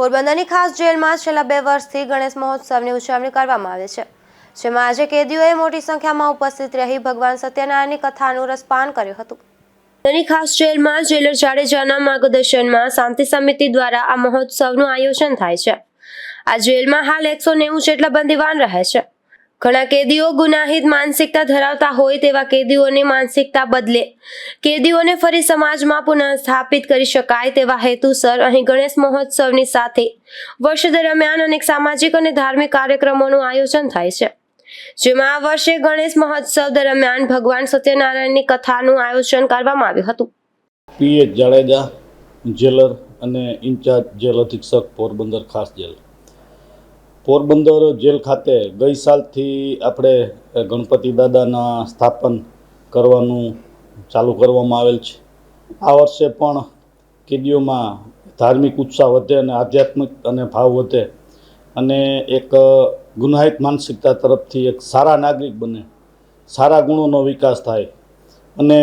પોરબંદરની ખાસ જેલમાં છેલ્લા બે વર્ષથી ગણેશ મહોત્સવની ઉજવણી કરવામાં આવે છે, જેમાં આજે કેદીઓએ મોટી સંખ્યામાં ઉપસ્થિત રહી ભગવાન સત્યનારાયણની કથાનું રસપાન કર્યું હતું. પોરબંદરની ખાસ જેલમાં જેલર જાડેજાના માર્ગદર્શનમાં શાંતિ સમિતિ દ્વારા આ મહોત્સવનું આયોજન થાય છે. આ જેલમાં હાલ એકસો નેવું જેટલા બંદીવાન રહે છે. ઘણા કેદીઓ ગુનાહિત માનસિકતા ધરાવતા હોય તેવા કેદીઓની માનસિકતા બદલે. કેદીઓને ફરી સમાજમાં પુનઃ સ્થાપિત કરી શકાય તેવા હેતુસર અહીં ગણેશ મહોત્સવની સાથે. વર્ષ દરમિયાન અનેક સામાજિક અને ધાર્મિક કાર્યક્રમોનું આયોજન થાય છે. જેમાં આ વર્ષે ગણેશ મહોત્સવ દરમિયાન ભગવાન સત્યનારાયણની કથાનું આયોજન કરવામાં આવ્યું હતું. પીએચ જાડેજા, જેલર અને ઇન્ચાર્જ જેલ અધિક્ષક પોરબંદર ખાસ જેલ પોરબંદર જેલ ખાતે ગઈ સાલથી આપણે ગણપતિ દાદાના સ્થાપન કરવાનું ચાલુ કરવામાં આવેલ છે. આ વર્ષે પણ કેદીઓમાં ધાર્મિક ઉત્સાહ વધે અને આધ્યાત્મિક અને ભાવ વધે અને એક ગુનાહિત માનસિકતા તરફથી એક સારા નાગરિક બને, સારા ગુણોનો વિકાસ થાય અને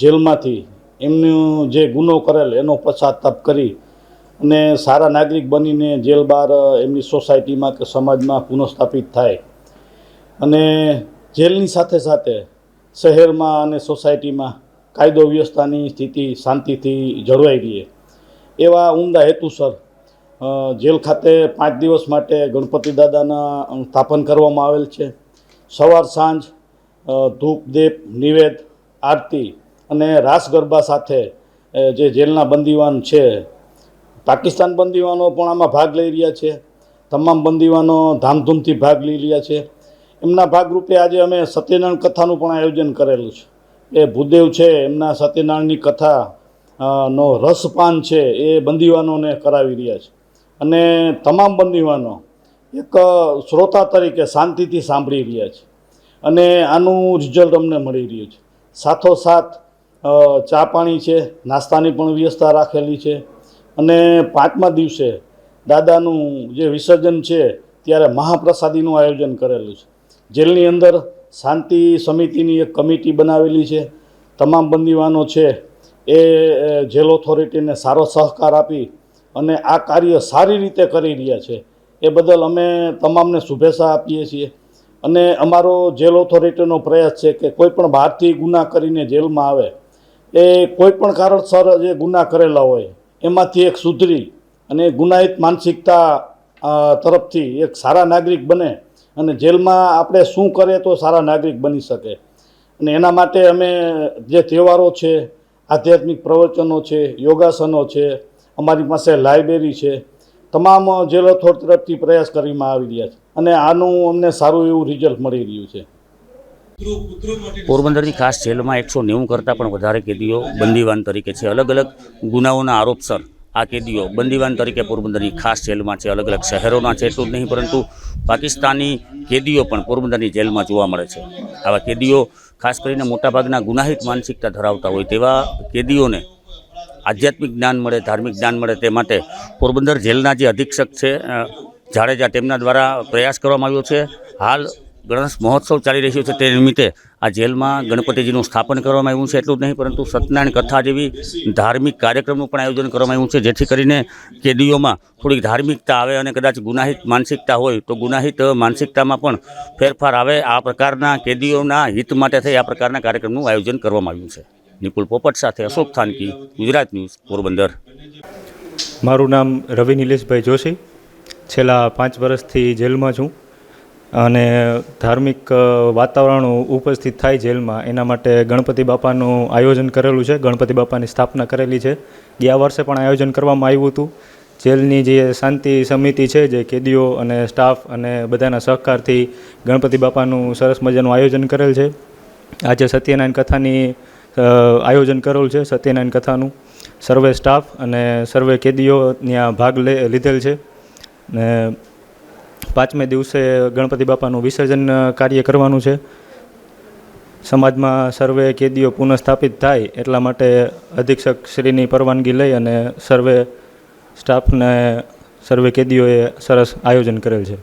જેલમાંથી એમનું જે ગુનો કરેલ એનો પશ્ચાતાપ કરી અને સારા નાગરિક બનીને જેલ બહાર એમની સોસાયટીમાં કે સમાજમાં પુનઃસ્થાપિત થાય. અને જેલની સાથે સાથે શહેરમાં અને સોસાયટીમાં કાયદો વ્યવસ્થાની સ્થિતિ શાંતિથી જળવાઈ રહે. એવા ઉમદા હેતુસર જેલ ખાતે પાંચ દિવસ માટે ગણપતિ દાદાના સ્થાપન કરવામાં આવેલ છે. સવાર સાંજ ધૂપ, દીપ, નિવેદ, આરતી અને રાસ ગરબા સાથે જે જેલના બંદીવાન છે પાકિસ્તાન બંદીવાનો પણ આમાં ભાગ લઈ રહ્યા છે. તમામ બંદીવાનો ધામધૂમથી ભાગ લઈ રહ્યા છે. એમના ભાગરૂપે આજે અમે સત્યનારાયણ કથાનું પણ આયોજન કરેલું છે. એ ભૂદેવ છે, એમના સત્યનારાયણની કથા નો રસપાન છે, એ બંદીવાનોને કરાવી રહ્યા છે. અને તમામ બંદીવાનો એક શ્રોતા તરીકે શાંતિથી સાંભળી રહ્યા છે. અને આનું રિઝલ્ટ અમને મળી રહ્યું છે. સાથોસાથ ચા પાણી છે, નાસ્તાની પણ વ્યવસ્થા રાખેલી છે. અને પાંચમા દિવસે દાદાનું જે વિસર્જન છે, ત્યારે મહાપ્રસાદીનું આયોજન કરેલું છે. જેલની અંદર શાંતિ સમિતિની એક કમિટી બનાવેલી છે. તમામ બંદીવાનો છે એ જેલ ઓથોરિટીને સારો સહકાર આપી અને આ કાર્ય સારી રીતે કરી રહ્યા છે. એ બદલ અમે તમામને શુભેચ્છા આપીએ છીએ. અને અમારો જેલ ઓથોરિટીનો પ્રયાસ છે કે કોઈ પણ બહારથી ગુના કરીને જેલમાં આવે, એ કોઈ પણ કારણસર જે ગુના કરેલા હોય એમાંથી એક સુધરી અને ગુનાહિત માનસિકતા તરફથી એક સારા નાગરિક બને અને જેલમાં આપણે શું કરે તો સારા નાગરિક બની શકે. અને એના માટે અમે જે તહેવારો છે, આધ્યાત્મિક પ્રવચનો છે, યોગાસનો છે, અમારી પાસે લાઇબ્રેરી છે, તમામ જેલ અથોર તરફથી પ્રયાસ કરવામાં આવી રહ્યા છે. અને આનું અમને સારું એવું રિઝલ્ટ મળી રહ્યું છે. પોરબંદરની ખાસ જેલમાં એકસો નેવું કરતાં પણ વધારે કેદીઓ બંદીવાન તરીકે છે. અલગ અલગ ગુનાઓના આરોપસર આ કેદીઓ બંદીવાન તરીકે પોરબંદરની ખાસ જેલમાં છે. અલગ અલગ શહેરોના છે એટલું જ નહીં, પરંતુ પાકિસ્તાની કેદીઓ પણ પોરબંદરની જેલમાં જોવા મળે છે. આવા કેદીઓ ખાસ કરીને મોટાભાગના ગુનાહિત માનસિકતા ધરાવતા હોય તેવા કેદીઓને આધ્યાત્મિક જ્ઞાન મળે, ધાર્મિક જ્ઞાન મળે તે માટે પોરબંદર જેલના જે અધિક્ષક છે જાડેજા, તેમના દ્વારા પ્રયાસ કરવામાં આવ્યો છે. હાલ ગણેશ મહોત્સવ ચાલી રહ્યો છે તે નિમિત્તે આ જેલમાં ગણપતિજીનું સ્થાપન કરવામાં આવ્યું છે, એટલું જ નહીં, પરંતુ સત્યનારાયણ કથા જેવી ધાર્મિક કાર્યક્રમનું પણ આયોજન કરવામાં આવ્યું છે, જેથી કરીને કેદીઓમાં થોડીક ધાર્મિકતા આવે અને કદાચ ગુનાહિત માનસિકતા હોય, તો ગુનાહિત માનસિકતામાં પણ ફેરફાર આવે. આ પ્રકારના કેદીઓના હિત માટે થઈ આ પ્રકારના કાર્યક્રમનું આયોજન કરવામાં આવ્યું છે. નિપુલ પોપટ સાથે અશોક થાનકી, ગુજરાત ન્યૂઝ, પોરબંદર. મારું નામ રવિ નિલેશભાઈ જોશી. છેલ્લા પાંચ વર્ષથી જેલમાં છું. અને ધાર્મિક વાતાવરણ ઉપસ્થિત થાય જેલમાં, એના માટે ગણપતિ બાપાનું આયોજન કરેલું છે. ગણપતિ બાપાની સ્થાપના કરેલી છે. ગયા વર્ષે પણ આયોજન કરવામાં આવ્યું હતું. જેલની જે શાંતિ સમિતિ છે, જે કેદીઓ અને સ્ટાફ અને બધાના સહકારથી ગણપતિ બાપાનું સરસ મજાનું આયોજન કરેલ છે. આજે સત્યનારાયણ કથાની આયોજન કરેલું છે, સત્યનારાયણ કથાનું. સર્વે સ્ટાફ અને સર્વે કેદીઓ ત્યાં ભાગ લે, લીધેલ છે. ને પાંચમે દિવસે ગણપતિ બાપાનું વિસર્જન કાર્ય કરવાનું છે. સમાજમાં સર્વે કેદીઓ પુનઃસ્થાપિત થાય એટલા માટે અધિક્ષક શ્રીની પરવાનગી લઈ અને સર્વે સ્ટાફને સર્વે કેદીઓએ સરસ આયોજન કરેલ છે.